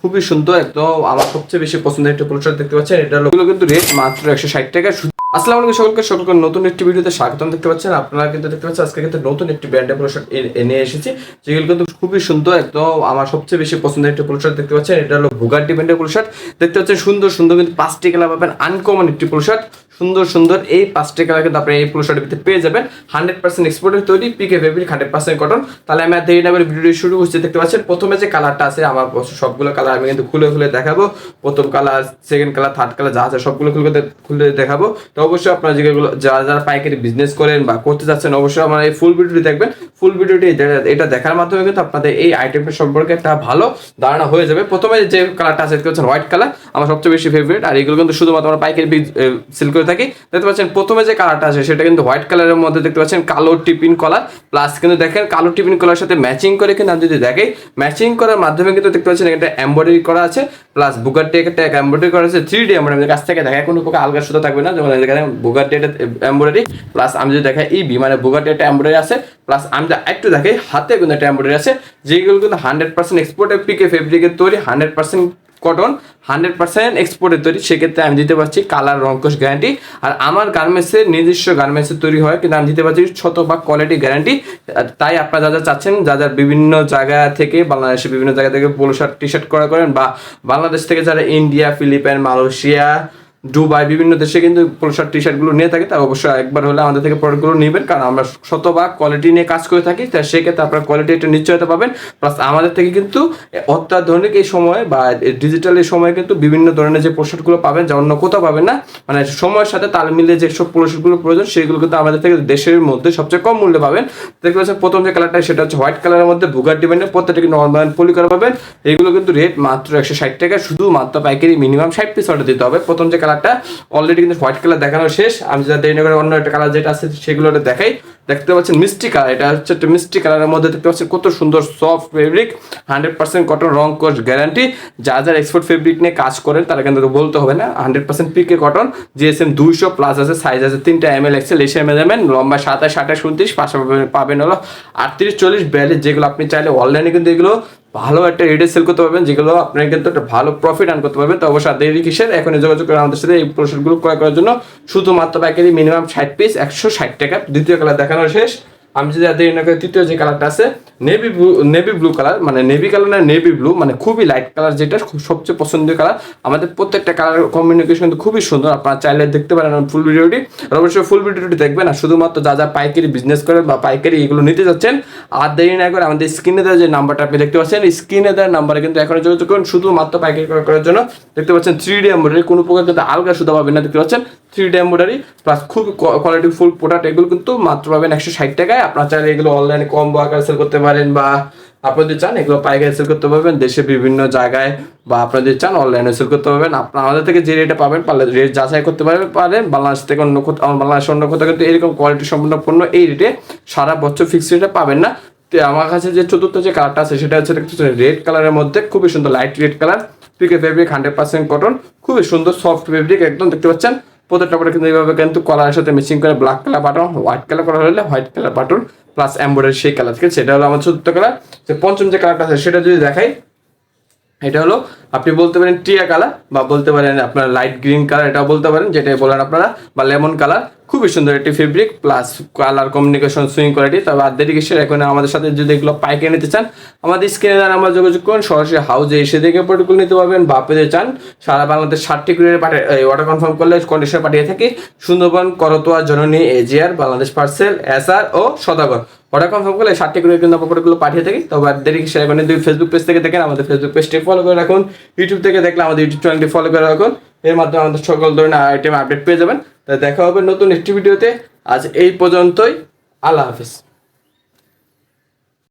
খুবই সুন্দর একদম আমার সবচেয়ে বেশি পছন্দের একটা পোলো শার্ট দেখতে পাচ্ছেন। এটা লোকগুলো কিন্তু রেট মাত্র একশো ষাট টাকা। আসসালামু আলাইকুম সকলকে সকলকে নতুন একটি ভিডিওতে স্বাগতম দেখতে পাচ্ছেন। আপনারা কিন্তু দেখতে পাচ্ছেন, আজকে কিন্তু নতুন একটি ব্র্যান্ডের পোলো শার্ট এনে এসেছি, যেগুলো কিন্তু খুবই সুন্দর একদম আমার সবচেয়ে বেশি পছন্দের একটি পোলো শার্ট দেখতে পাচ্ছেন। এটা হলো ভুগাটি ব্র্যান্ডের পোলো শার্ট দেখতে পাচ্ছেন, সুন্দর সুন্দর কিন্তু পাঁচটি কালার পাবেন। আনকমন একটি পোলো শার্ট সুন্দর সুন্দর এই পাঁচটি কালার কিন্তু আপনি এই পোলো শার্টের ভিতরে পেয়ে যাবেন। হান্ড্রেড পার্সেন্ট এক্সপোর্টের তৈরি PK fabric hundred percent cotton তাহলে আমি দেরি না করে ভিডিও শুরু করছি, দেখতে পাচ্ছেন প্রথমে যে কালারটা আছে, আমার সবগুলো কালার আমি কিন্তু খুলে খুলে দেখাবো। প্রথম colour second colour third colour যা আছে সবগুলো খুলে খুলে দেখাবো। তো অবশ্যই আপনারা যেগুলো যারা যারা পাইকারি বিজনেস করেন বা করতে যাচ্ছেন, অবশ্যই আমার এই ফুল ভিডিওটি দেখবেন। ফুল ভিডিওটি এটা দেখার মাধ্যমে কিন্তু আপনাদের এই আইটেমটা সম্পর্কে একটা ভালো ধারণা হয়ে যাবে। প্রথমে যে কালারটা আছে হোয়াইট কালার আমার সবচেয়ে বেশি ফেভারিট আর এগুলো কিন্তু শুধুমাত্র আমরা পাইকারি সেল থাকি, দেখতে পাচ্ছেন প্রথমে যে কালারটা আছে সেটা কিন্তু হোয়াইট কালারের মধ্যে দেখতে পাচ্ছেন কালো টিপিন কলার প্লাস কিন্তু দেখেন কালো টিপিন কলার সাথে ম্যাচিং করে কিন্তু আমি যদি দেখে ম্যাচিং করার মাধ্যমে কিন্তু দেখতে পাচ্ছেন একটা এমব্রয়ডারি করা আছে প্লাস বুগারটি একটা এমব্রয়ডারি করা আছে থ্রি ডি এমব্রয়ডারি কাছ থেকে দেখায়, কোনো প্রকার আলগা সুতো থাকবে না, যেমন এখানে বুগারটি একটা এমব্রয়ডারি প্লাস আমি যদি দেখাই ইবি মানে বুগারটি একটা এমব্রয়ডারি আছে প্লাস আমি একটু দেখাই, হাতে কিন্তু একটা এমব্রয়ডারি আছে, যেগুলো কিন্তু হান্ড্রেড পার্সেন্ট এক্সপোর্টের পিকে ফেব্রিকের তৈরি hundred percent cotton hundred percent এক্সপোর্টের তৈরি। সেক্ষেত্রে আমি দিতে পারছি কালার রঙ্কশ গ্যারান্টি আর আমার গার্মেন্টসের নিজস্ব গার্মেন্টসের তৈরি হয়, কিন্তু আমি দিতে পারছি শতভাগ কোয়ালিটি গ্যারান্টি তাই আপনারা যা যা চাচ্ছেন যা যা বিভিন্ন জায়গা থেকে, বাংলাদেশের বিভিন্ন জায়গা থেকে পোলো শার্ট টি শার্ট করা করেন বা বাংলাদেশ থেকে যারা ইন্ডিয়া ফিলিপাইন মালয়েশিয়া দুবাই, বিভিন্ন দেশে কিন্তু পোলো শার্ট টি শার্টগুলো নিয়ে থাকে তার অবশ্যই একবার হলে আমাদের থেকে প্রোডাক্টগুলো নেবেন, কারণ আমরা শতভাগ কোয়ালিটি নিয়ে কাজ করে থাকি তাই সেক্ষেত্রে আপনার কোয়ালিটি একটা নিশ্চয়তা পাবেন প্লাস আমাদের থেকে কিন্তু অত্যাধুনিক এই সময় বা ডিজিটাল এই সময় কিন্তু বিভিন্ন ধরনের যে পোশাকগুলো পাবেন, যা অন্য কোথাও পাবেন না মানে সময়ের সাথে তাল মিলিয়ে যেসব পোশাকগুলো প্রয়োজন, সেগুলো কিন্তু আমাদের থেকে দেশের মধ্যে সবচেয়ে কম মূল্যে পাবেন। দেখতে পাচ্ছেন প্রথম যে কালারটা সেটা হচ্ছে হোয়াইট কালারের মধ্যে ভুগার ডিপেন্ডের প্রত্যেকটা কিন্তু অনলাইন পলি করা পাবেন। এগুলো কিন্তু রেট মাত্র একশো ষাট টাকা শুধু মাত্র পাইকারি মিনিমাম ষাট পিস অর্ডার দিতে হবে। প্রথম যে কালারটা। অলরেডি কিন্তু হোয়াইট কালার দেখানো শেষ। আমি যেটা দেরি করে অন্য একটা কালার যেটা আছে সেগুলো দেখাই। দেখতে পাচ্ছেন মিষ্টি কালার এটা হচ্ছে একটা মিষ্টি কালারের মধ্যে দেখতে পাচ্ছেন কত সুন্দর soft fabric hundred percent cotton রং কোর্স গ্যারান্টি যা যারা এক্সপোর্ট ফেব্রিক নিয়ে কাজ করেন, তারা কিন্তু বলতে হবে না। Hundred percent PK cotton GSM দুইশো প্লাস আছে সাইজ আছে, তিনটা এম এল এক্সেল এসে এল লম্বা সাতাশ, আঠাশ, উনত্রিশ, পাশে পাবেন হলো আটত্রিশ, চল্লিশ, বিয়াল্লিশ, যেগুলো আপনি চাইলে অনলাইনে কিন্তু এগুলো ভালো একটা রেটে সেল করতে পারবেন, যেগুলো আপনারা কিন্তু একটা ভালো প্রফিট আর্ন করতে পারবেন। তো অবশ্যই দেরি কিসের? এখন যোগাযোগ করে আমাদের সাথে এই প্রোডাক্টগুলো ক্রয় করার জন্য শুধুমাত্র প্যাকেজে মিনিমাম ষাট পিস একশো ষাট টাকা। দ্বিতীয় কালার দেখানো শেষ। আমি যদি দেরি না করি তৃতীয় যে কালারটা আছে navy blue navy blue colour মানে নেভি কালার না নেভি ব্লু মানে খুবই লাইট কালার যেটা সবচেয়ে পছন্দের কালার আমাদের প্রত্যেকটা কালার কমিউনিকেশন কিন্তু খুবই সুন্দর, আপনারা চাইলে দেখতে পারেন ফুল ভিডিওটি আর অবশ্যই ফুল ভিডিওটি দেখবেন, আর শুধুমাত্র যা যা পাইকারি বিজনেস করেন বা পাইকারি এগুলো নিতে যাচ্ছেন, আর দেরি না করে আমাদের স্ক্রিনে দেওয়া যে নাম্বারটা আপনি দেখতে পাচ্ছেন স্ক্রিনে দেওয়ার নাম্বারে কিন্তু এখন যোগাযোগ করুন, শুধুমাত্র পাইকারি করার জন্য। দেখতে পাচ্ছেন থ্রি ডি এম্বয়ডারি কোনো প্রকার কিন্তু আলগা সুতা পাবেন না, দেখতে পাচ্ছেন? থ্রি ডি এম্বয়ডারি প্লাস খুব কোয়ালিটি ফুল প্রোডাক্ট এগুলো কিন্তু মাত্র পাবেন একশো ষাট টাকায়। আপনারা চাইলে এগুলো অনলাইনে কম আকারে সেল করতে পারেন বা আপনাদের চান, এগুলো পাইকারি সেল করতে পারবেন। দেশে বিভিন্ন জায়গায় বা আপনাদের চান অনলাইনে সেল করতে পারবেন। আপনার আমাদের থেকে যে রেটে পাবেন, পারলে রেট যাচাই করতে পারবেন পারেন। বাংলাদেশ থেকে অন্য কোথাও বাংলাদেশের অন্য কোথাও কিন্তু এরকম কোয়ালিটি সম্পূর্ণ পণ্য এই রেটে সারা বছর ফিক্সড রেটে পাবেন না। তো আমার কাছে যে চতুর্থ যে কালারটা আছে, সেটা হচ্ছে রেড কালারের মধ্যে খুবই সুন্দর light red colour PK fabric hundred percent cotton খুবই সুন্দর সফট ফেব্রিক একদম দেখতে পাচ্ছেন? প্রত্যেকটা পরে কিন্তু এইভাবে কিন্তু কালারের সাথে মিক্সিং করে black colour button white colour করা হলে white colour button plus embroidery সেই কালার ঠিক আছে? এটা হলো আমার চতুর্থ কালার যে পঞ্চম যে কালারটা আছে, সেটা যদি দেখাই, এটা হলো, আপনি বলতে পারেন টিয়া কালার বা বলতে পারেন আপনার লাইট গ্রিন কালার এটাও বলতে পারেন যেটা বলেন আপনারা, বা লেমন কালার খুবই সুন্দর একটি fabric plus colour communication sewing quality তবে আর দেরি কিসের, এখন আমাদের সাথে যদি এগুলো পাইকে নিতে চান, আমাদের স্ক্রিনে দ্বারা আমরা যোগাযোগ করুন, সরাসরি হাউজে এসে দেখে প্রোটোকল নিতে পারবেন। বা পেতে চান, সারা বাংলাদেশ ষাটটি কুড়িয়ে পাঠিয়ে অর্ডার কনফার্ম করলে কন্ডিশন পাঠিয়ে থাকি। Sundarban, Karatoya, Janani, AGR, Bangladesh parcel SR ও সদাগর। অর্ডার কনফার্ম করলে ষাটটি করে কিন্তু আমরা প্রোডাক্টগুলো পাঠিয়ে থাকি। তবে আর দেরি কিসের, এখন দুই ফেসবুক পেজ থেকে দেখেন, আমাদের ফেসবুক পেজটি ফলো করে রাখুন। ইউটিউব থেকে দেখলে আমাদের ইউটিউব চ্যানেলটি ফলো করে রাখুন। এর মাধ্যমে আমাদের সকল ধরনের আইটেম আপডেট পেয়ে যাবেন। তাই দেখা হবে নতুন একটি ভিডিওতে আজ এই পর্যন্তই। আল্লাহ হাফিজ।